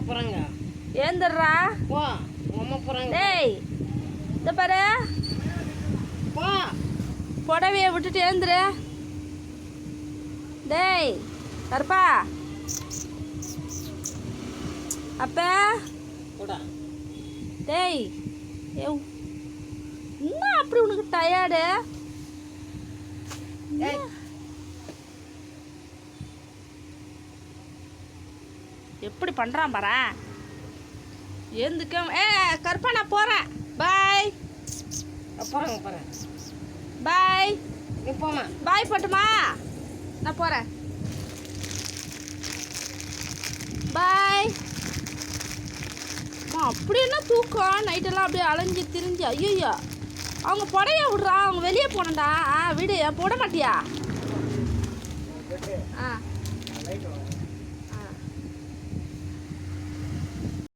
போகிறாங்க ஏந்துடுறா போ அம்மா போகிறாங்க டேய் இந்த பாரு. போ. புடவைய விட்டுட்டு எழுந்துரு. டேய் கருப்பா. அப்ப? கூட டேய் என்ன அப்படி உனக்கு டயர்டு எப்படி பண்ணுறான் பாரு எந்துக்க ஏ கருப்பா நான் போகிறேன் பாய் போகிறேன் போகிறேன் பாய் நீ போமா பாய் போட்டுமா. நான் போகிறேன் பாய் அப்படி என்ன தூக்கம்? நைட்டெல்லாம் அப்படியே அலைஞ்சி திரிஞ்சு ஐயோயா அவங்க புடைய விட்றான் அவங்க வெளியே போனண்டா ஆ விடு. போட மாட்டியா? ஆ.